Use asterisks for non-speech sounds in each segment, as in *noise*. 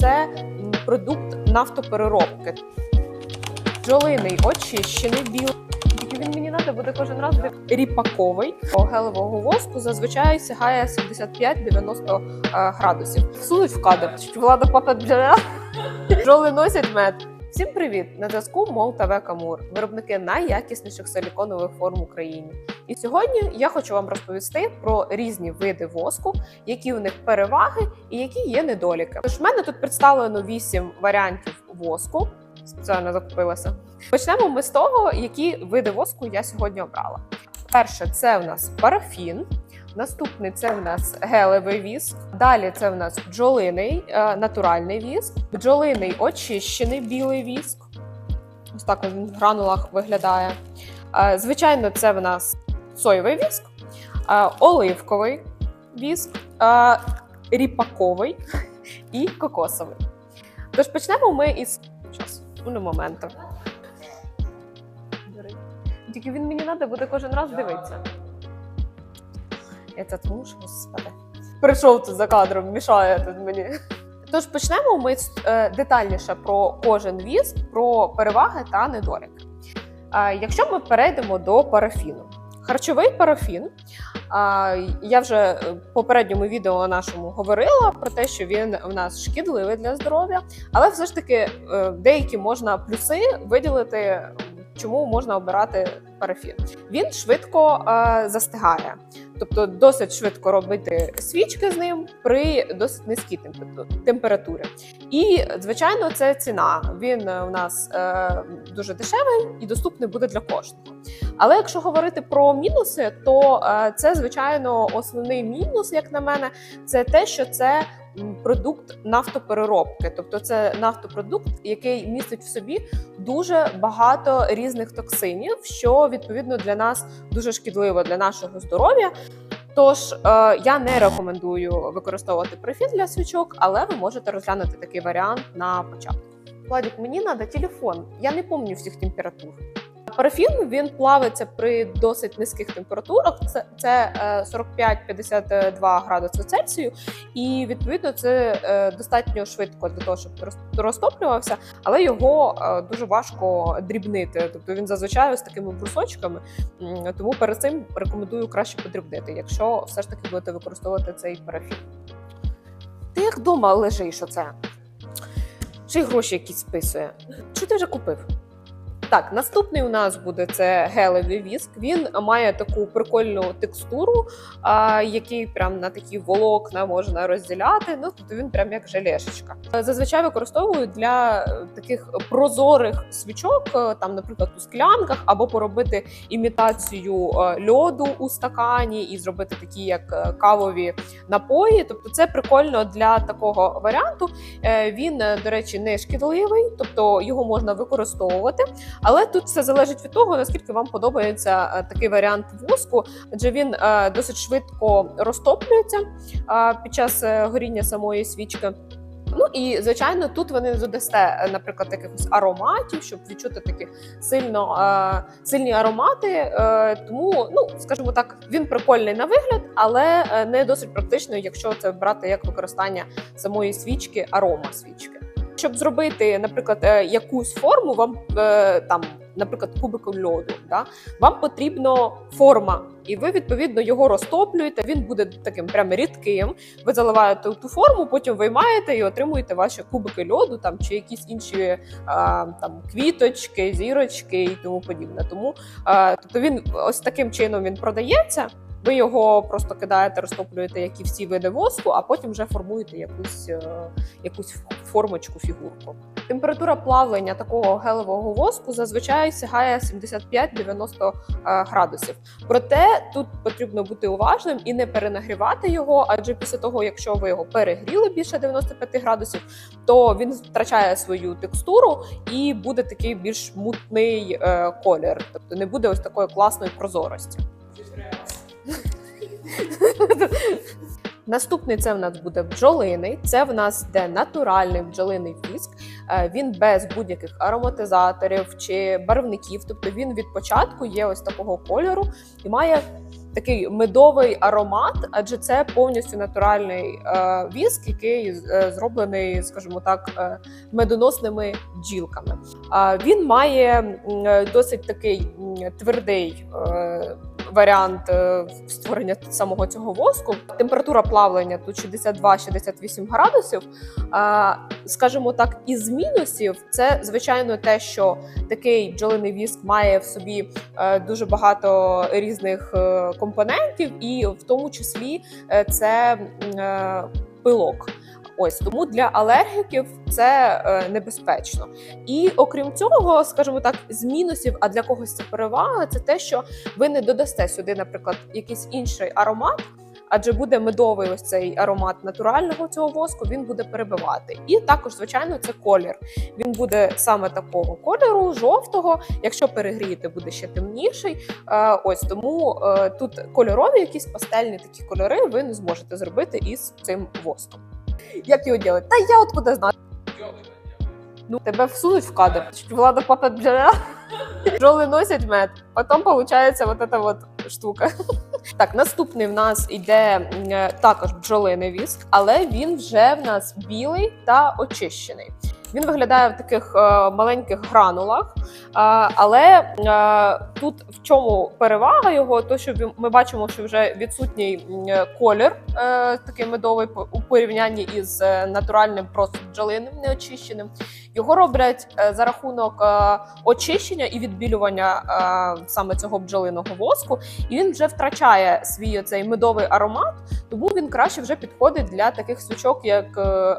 це продукт нафтопереробки. Бджолиний очищений білий. Він мені треба буде кожен раз ріпаковий. Гелевого воску зазвичай сягає 75-90 е, градусів. Сунуть в кадр. Влада папа бджоля. Бджоли носять мед. Всім привіт! На зв'язку Мол ТВ Камур, виробники найякісніших силіконових форм в Україні. І сьогодні я хочу вам розповісти про різні види воску, які у них переваги і які є недоліки. Тож в мене тут представлено 8 варіантів воску. Спеціально закупилася. Почнемо ми з того, які види воску я сьогодні обрала. Перше, це в нас парафін. Наступний це в нас гелевий віск. Далі це в нас бджолиний е, натуральний віск, бджолиний очищений білий віск. Ось так він в гранулах виглядає. Е, Звичайно, це в нас соєвий віск, е, оливковий віск, ріпаковий і кокосовий. Тож почнемо ми із час, ну, моменту. Тільки він мені треба буде кожен раз дивитися. Тому що господи. Прийшов тут за кадром, мішає тут мені. Тож почнемо ми е, детальніше про кожен віз, про переваги та недоліки. Е, Якщо ми перейдемо до парафіну, харчовий парафін. е, Я вже в попередньому відео нашому говорила про те, що він в нас шкідливий для здоров'я, але все ж таки деякі можна плюси виділити, чому можна обирати парафін. Він швидко е, застигає. Тобто досить швидко робити свічки з ним при досить низькій температурі. І звичайно, це ціна. Він е, у нас е, дуже дешевий і доступний буде для кожного. Але якщо говорити про мінуси, то е, це звичайно основний мінус, як на мене, це те, що це продукт нафтопереробки, тобто це нафтопродукт, який містить в собі дуже багато різних токсинів, що відповідно для нас дуже шкідливо для нашого здоров'я. Тож е, я не рекомендую використовувати профіль для свічок, але ви можете розглянути такий варіант на початку. Владик, мені треба телефон. Я не пам'ятаю всіх температур. Парафін він плавиться при досить низьких температурах. Це, це е, 45-52 градуси Цельсію, і відповідно це е, достатньо швидко для того, щоб розтоплювався, але його е, дуже важко дрібнити. Тобто він зазвичай з такими брусочками. Тому перед цим рекомендую краще подрібнити, якщо все ж таки будете використовувати цей парафін. Ти як вдома лежиш оце? Чи гроші якісь списує? Що ти вже купив? Так, наступний у нас буде це гелевий віск. Він має таку прикольну текстуру, а, який прям на такі волокна можна розділяти. Ну тобто він прям як желешечка. Зазвичай використовують для е, таких прозорих свічок, е, там, наприклад, у склянках, або поробити імітацію е, льоду у стакані і зробити такі як кавові напої. Тобто, це прикольно для такого варіанту. Він, до речі, не шкідливий, тобто його можна використовувати. Але тут все залежить від того, наскільки вам подобається е, такий варіант воску, адже він е, досить швидко розтоплюється е, під час горіння самої свічки. Ну і звичайно, тут ви не додасте, наприклад, якихось ароматів, щоб відчути такі сильно е, сильні аромати. Е, тому, ну скажімо так, він прикольний на вигляд, але не досить практичний, якщо це брати як використання самої свічки, арома свічки. Щоб зробити, наприклад, е, якусь форму, вам е, там, наприклад, кубиком льоду, да, вам потрібна форма, і ви відповідно його розтоплюєте. Він буде таким прям рідким. Ви заливаєте ту форму, потім виймаєте і отримуєте ваші кубики льоду, там чи якісь інші е, там квіточки, зірочки і тому подібне. Тому тобто він ось таким чином він продається. Ви його просто кидаєте, розтоплюєте, як і всі види воску, а потім вже формуєте якусь, е, якусь формочку, фігурку. Температура плавлення такого гелевого воску зазвичай сягає 75-90 е, градусів. Проте тут потрібно бути уважним і не перенагрівати його, адже після того, якщо ви його перегріли більше 95 градусів, то він втрачає свою текстуру і буде такий більш мутний е, колір, тобто не буде ось такої класної прозорості. *laughs* Наступний це в нас буде бджолиний. Це в нас де натуральний бджолиний віск. Е, Він без будь-яких ароматизаторів чи барвників. Тобто він від початку є ось такого кольору і має такий медовий аромат, адже це повністю натуральний е, віск, який е, зроблений, скажімо так, медоносними бджілками. Він має досить такий твердий. Варіант е, створення самого цього воску. Температура плавлення тут 62-68 градусів. Скажімо так, із мінусів це звичайно те, що такий бджолиний віск має в собі е, дуже багато різних е, компонентів, і в тому числі це пилок. Ось тому для алергіків це е, небезпечно. І окрім цього, скажімо так, з мінусів, а для когось це перевага, це те, що ви не додасте сюди, наприклад, якийсь інший аромат. Адже буде медовий ось цей аромат натурального цього воску, він буде перебивати. І також, звичайно, це колір. Він буде саме такого кольору, жовтого. Якщо перегрієте, буде ще темніший. Е, Ось тому е, тут кольорові, якісь пастельні такі кольори ви не зможете зробити із цим воском. Як його робити? Та я откуда знаю. Ну, тебе всунуть в кадр. Влада папа бджоля. *laughs* Бджоли носять мед, потім виходить вот эта вот штука. *laughs* Так, наступний в нас йде е, також бджолиний віск, але він вже в нас білий та очищений. Він виглядає в таких е, маленьких гранулах, е, але е, тут в чому перевага його? То що ми бачимо, що вже відсутній колір такий медовий у порівнянні із натуральним просто бджолиним неочищеним. Його роблять е, за рахунок е, очищення і відбілювання е, саме цього бджолиного воску, і він вже втрачає свій цей медовий аромат, тому він краще вже підходить для таких свічок, як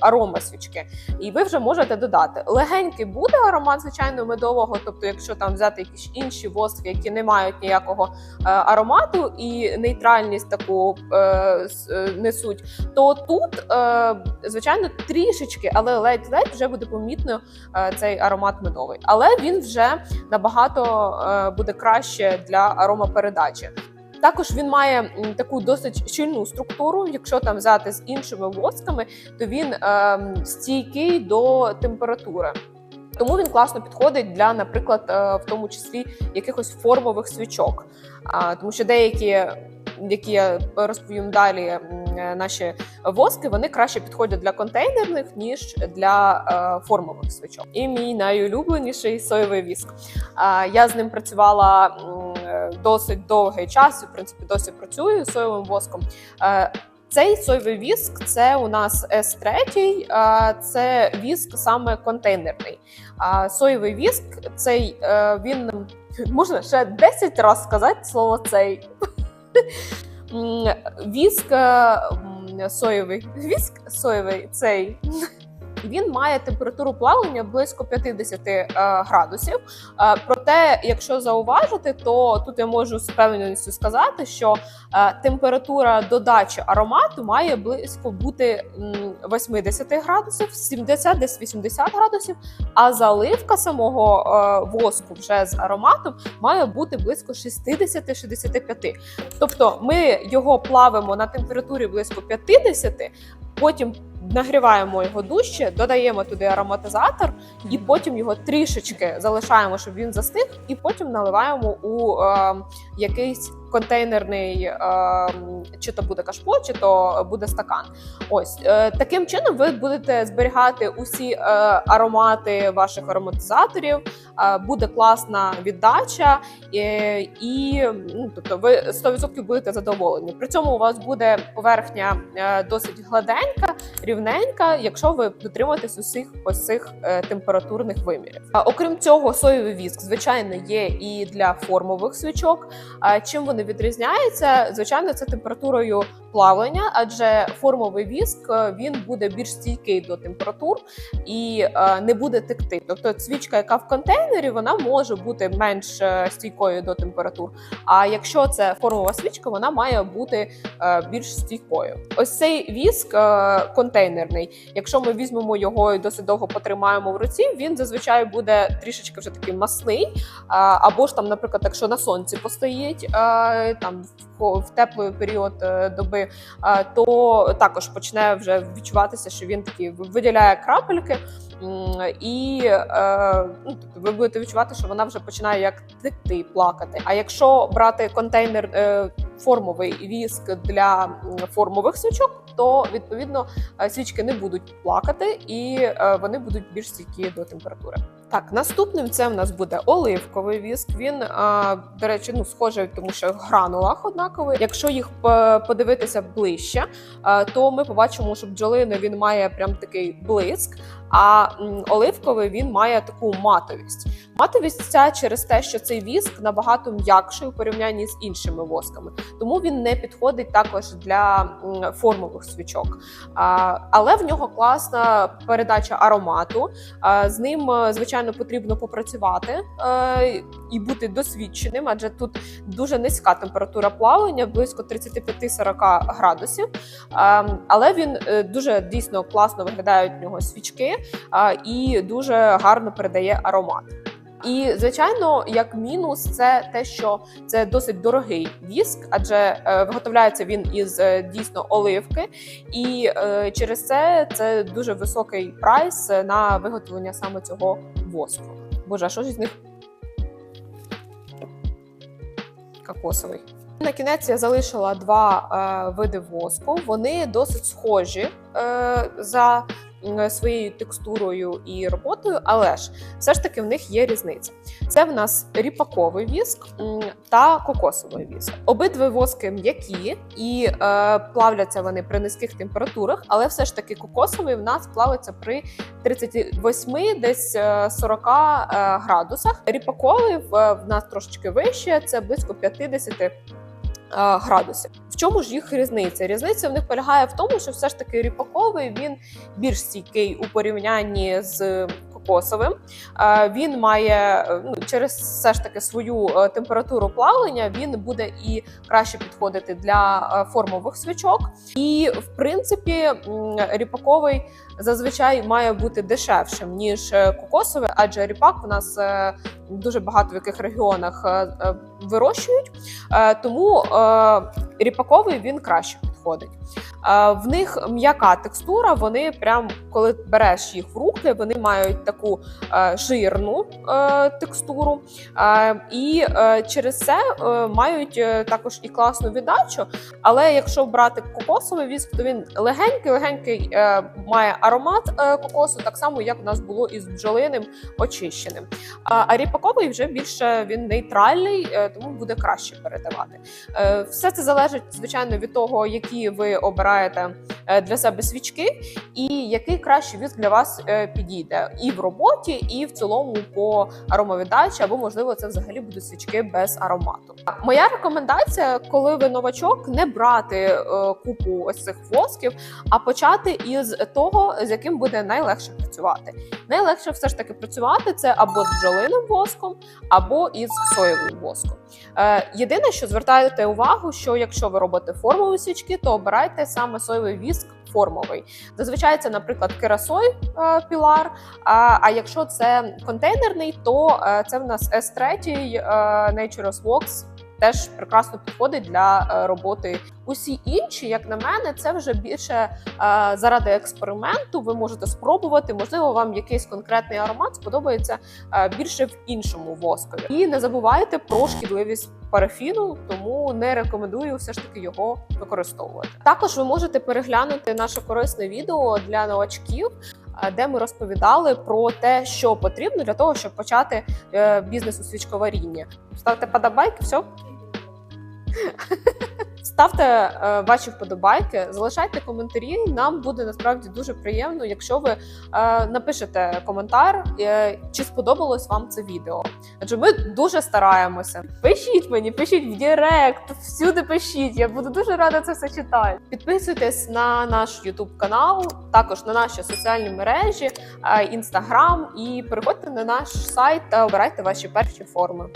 арома свічки. І ви вже можете додати. Легенький буде аромат, звичайно, медового. Тобто, якщо там взяти якісь інші воски, які не мають ніякого аромату і нейтральність таку несуть, то тут, звичайно, трішечки, але ледь-ледь вже буде помітно цей аромат медовий. Але він вже набагато е, буде краще для аромапередачі. Також він має таку досить щільну структуру. Якщо там взяти з іншими восками, то він ем, стійкий до температури. Тому він класно підходить для, наприклад, е, в тому числі якихось формових свічок. Тому що деякі, які я розповім далі, наші воски, вони краще підходять для контейнерних, ніж для е, формових свічок. І мій найулюбленіший соєвий віск. Я з ним працювала е, досить довгий час, і в принципі досі працюю з соєвим воском. Е, цей соєвий віск це у нас С3, е, це віск саме контейнерний. Соєвий віск, цей він можна ще 10 разів сказати слово цей. Віск е, соєвий. Віск соєвий цей. Він має температуру плавлення близько 50 е, градусів. Е, проте, якщо зауважити, то тут я можу з певністю сказати, що е, температура додачі аромату має близько бути 80 градусів, 70 десь 80 градусів, а заливка самого воску вже з ароматом має бути близько 60-65. Тобто ми його плавимо на температурі близько 50, потім нагріваємо його дужче, додаємо туди ароматизатор, і потім його трішечки залишаємо, щоб він застиг, і потім наливаємо у е, якийсь контейнерний, е, чи то буде кашпо, чи то буде стакан. Ось е, таким чином ви будете зберігати усі е, аромати ваших ароматизаторів. е, Буде класна віддача, е, і ну, тобто ви 100% будете задоволені. При цьому у вас буде поверхня е, досить гладенька, рівненька, якщо ви дотримуєтесь усіх ось цих е, температурних вимірів. Окрім цього, соєвий віск, звичайно, є і для формових свічок. А чим вони відрізняються? Звичайно, це температурою плавлення, адже формовий віск е, він буде більш стійкий до температур і е, не буде текти. Тобто свічка, яка в контейнері, вона може бути менш е, стійкою до температур. А якщо це формова свічка, вона має бути більш стійкою. Ось цей віск контейнерний. Якщо ми візьмемо його і досить довго потримаємо в руці, він зазвичай буде трішечки вже такий масний. Або ж там, наприклад, якщо на сонці постоїть там в, теплий період доби, е, то також почне вже відчуватися, що він такий виділяє крапельки. І е, ну, тобто ви будете відчувати, що вона вже починає як текти, плакати. А якщо брати контейнер е, формовий віск для формових свічок, то відповідно е, свічки не будуть плакати і вони будуть більш стійкі до температури. Так, наступним це в нас буде оливковий віск. Він, до речі, ну схожий, тому що в гранулах однаковий. Якщо їх подивитися ближче, то ми побачимо, що бджолиний він має прям такий блиск, а оливковий він має таку матовість. Матовість ця через те, що цей віск набагато м'якший у порівнянні з іншими восками, тому він не підходить також для формових свічок. Але в нього класна передача аромату. З ним, е, звичайно, потрібно попрацювати е, і бути досвідченим, адже тут дуже низька температура плавлення, близько 35-40 градусів. Але він е, дуже дійсно класно виглядають в нього свічки і дуже гарно передає аромат. І звичайно, як мінус, це те, що це досить дорогий віск, адже е, виготовляється він із е, дійсно оливки, і е, через це це дуже високий прайс на виготовлення саме цього воску. Боже, а що ж із них? Кокосовий. На кінець я залишила два е, види воску. Вони досить схожі е, за своєю текстурою і роботою, але ж все ж таки в них є різниця. Це в нас ріпаковий віск та кокосовий віск. Обидві воски м'які і е, плавляться вони при низьких температурах, але все ж таки кокосовий в нас плавиться при 38 десь е, 40 е, градусах. Ріпаковий в, нас трошечки вище, це близько 50 е, градусів. Чому ж їх різниця? Різниця в них полягає в тому, що все ж таки ріпаковий він більш стійкий у порівнянні з кокосовим. Е, Він має е, ну, через все ж таки свою е, температуру плавлення, він буде і краще підходити для формових свічок. І в принципі, ріпаковий зазвичай має бути дешевшим ніж кокосовий, адже ріпак у нас дуже багато в яких регіонах вирощують. Тому ріпаковий він краще підходить. В них м'яка текстура. Вони прям коли береш їх в руки, вони мають таку е, жирну е, текстуру, Е, і через це мають також і класну віддачу. Але якщо брати кокосовий віск, то він легенький, легенький має аромат кокосу, так само як у нас було із бджолиним очищеним. А, ріпаковий вже більше він нейтральний, тому буде краще передавати. Все це залежить, звичайно, від того, які ви обираєте е, для себе свічки, і який кращий віск для вас е, підійде і в роботі, і в цілому по аромавіддачі, або можливо це взагалі будуть свічки без аромату. Моя рекомендація, коли ви новачок, не брати е, купу ось цих восків, а почати із того, з яким буде найлегше працювати. Найлегше все ж таки працювати це або з бджолиним воском, або із соєвим воском. Е, єдине, що звертайте увагу, що якщо ви робите формові свічки, то обирайте саме соєвий віск формовий. Зазвичай це, наприклад, керасой е, пілар. А, а якщо це контейнерний, то е, це в нас S3 е, Nature's Vox. Теж прекрасно підходить для е, роботи. Усі інші, як на мене, це вже більше е, заради експерименту. Ви можете спробувати. Можливо, вам якийсь конкретний аромат сподобається е, більше в іншому воскові. І не забувайте про шкідливість парафіну, тому не рекомендую все ж таки його використовувати. Також ви можете переглянути наше корисне відео для новачків. е, Де ми розповідали про те, що потрібно для того, щоб почати бізнес у свічковарінні. Ставте подобайки, все. Ставте е, ваші вподобайки, залишайте коментарі. Нам буде насправді дуже приємно, якщо ви е, напишете коментар, е, чи сподобалось вам це відео. Адже ми дуже стараємося. Пишіть мені, пишіть в Директ, всюди пишіть. Я буду дуже рада це все читати. Підписуйтесь на наш YouTube канал, також на наші соціальні мережі, інстаграм і переходьте на наш сайт та обирайте ваші перші форми.